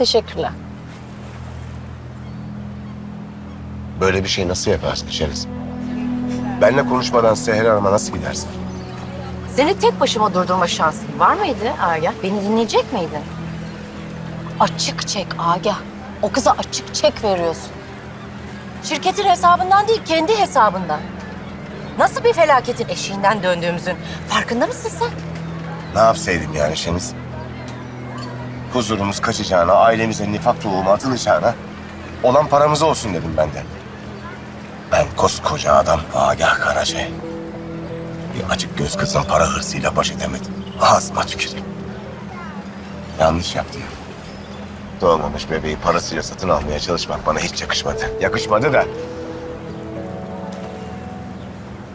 teşekkürler. Böyle bir şey nasıl yaparsın Şeniz? Benle konuşmadan Seher Hanım'a nasıl gidersin? Seni tek başıma durdurma şansın var mıydı Agah? Beni dinleyecek miydin? Açık çek Agah. O kıza açık çek veriyorsun. Şirketin hesabından değil, kendi hesabından. Nasıl bir felaketin eşiğinden döndüğümüzün farkında mısın sen? Ne yapsaydım yani Şeniz? Huzurumuz kaçacağına, ailemize nifak tohumu atılacağına olan paramız olsun dedim ben de. Ben koskoca adam Agah Karacay. Bir açık göz kızın para hırsıyla baş edemedim. Ağzıma tüküreyim. Yanlış yaptım. Doğmamış bebeği parasıyla satın almaya çalışmak bana hiç yakışmadı. Yakışmadı da.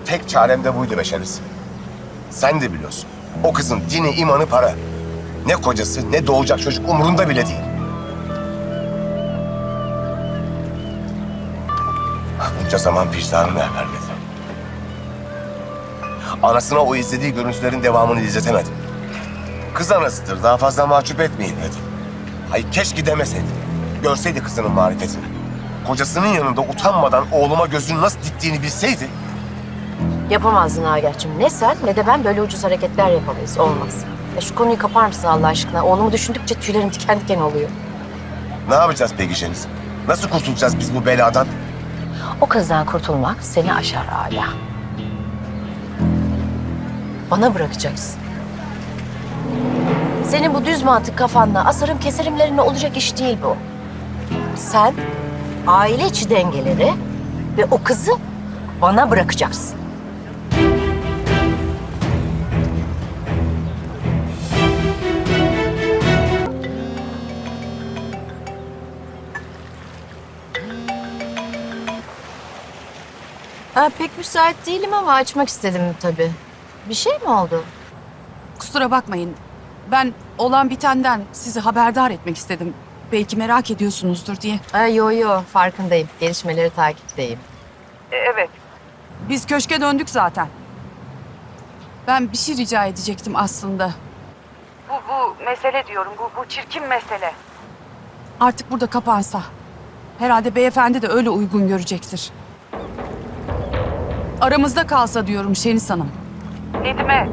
Tek çarem de buydu Beşeriz. Sen de biliyorsun. O kızın dini, imanı para. Ne kocası ne doğacak çocuk umurunda bile değil. Bunca zaman vicdanım el vermedi. Anasına o izlediği görüntülerin devamını izletemedim. Kız anasıdır, daha fazla mahcup etmeyin dedim. Hayır keşke demeseydim. Görseydi kızının marifetini. Kocasının yanında utanmadan oğluma gözünü nasıl diktiğini bilseydi... Yapamazdın Agah'cığım. Ne sen ne de ben böyle ucuz hareketler yapamayız. Olmaz. Ya şu konuyu kapar mısın Allah aşkına? Oğlumu düşündükçe tüylerim diken diken oluyor. Ne yapacağız peki Şeniz? Nasıl kurtulacağız biz bu beladan? O kızdan kurtulmak seni aşar hala. Bana bırakacaksın. Senin bu düz mantık kafanla asarım keserimlerine olacak iş değil bu. Sen aile içi dengeleri ve o kızı bana bırakacaksın. Ha, pek müsait değilim ama açmak istedim tabii. Bir şey mi oldu? Kusura bakmayın. Ben olan bitenden sizi haberdar etmek istedim. Belki merak ediyorsunuzdur diye. Ha, yo yo farkındayım. Gelişmeleri takipteyim. evet. Biz köşke döndük zaten. Ben bir şey rica edecektim aslında. Bu, bu mesele diyorum. Bu, bu çirkin mesele. Artık burada kapansa. Herhalde beyefendi de öyle uygun görecektir. Aramızda kalsa diyorum Şeniz Hanım. Nedim'e.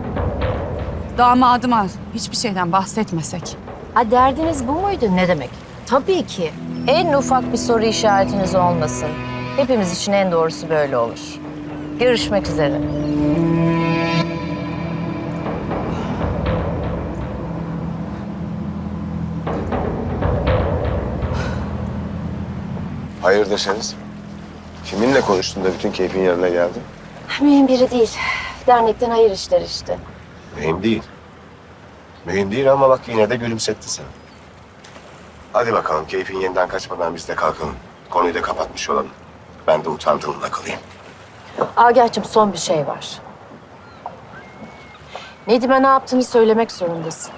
Damadıma hiçbir şeyden bahsetmesek. Ha derdiniz bu muydu? Ne demek? Tabii ki. En ufak bir soru işaretiniz olmasın. Hepimiz için en doğrusu böyle olur. Görüşmek üzere. Hayırdır Şeniz? Kiminle konuştun da bütün keyfin yerine geldi? Mühim biri değil. Dernekten hayır işler işte. Mühim değil. Mühim değil ama bak yine de gülümsetti seni. Hadi bakalım keyfin yeniden kaçmadan biz de kalkalım. Konuyu da kapatmış olalım. Ben de utandığımla kalayım. Agah'cığım son bir şey var. Nedim'e ne yaptığını söylemek zorundasın.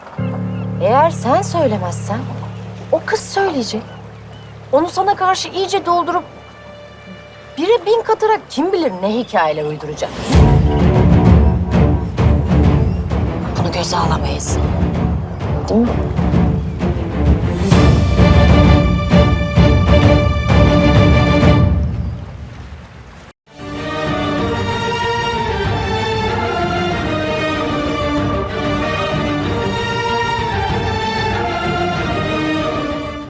Eğer sen söylemezsen o kız söyleyecek. Onu sana karşı iyice doldurup bire bin katarak kim bilir ne hikayeler uyduracak. Bunu göze alamayız. Değil mi?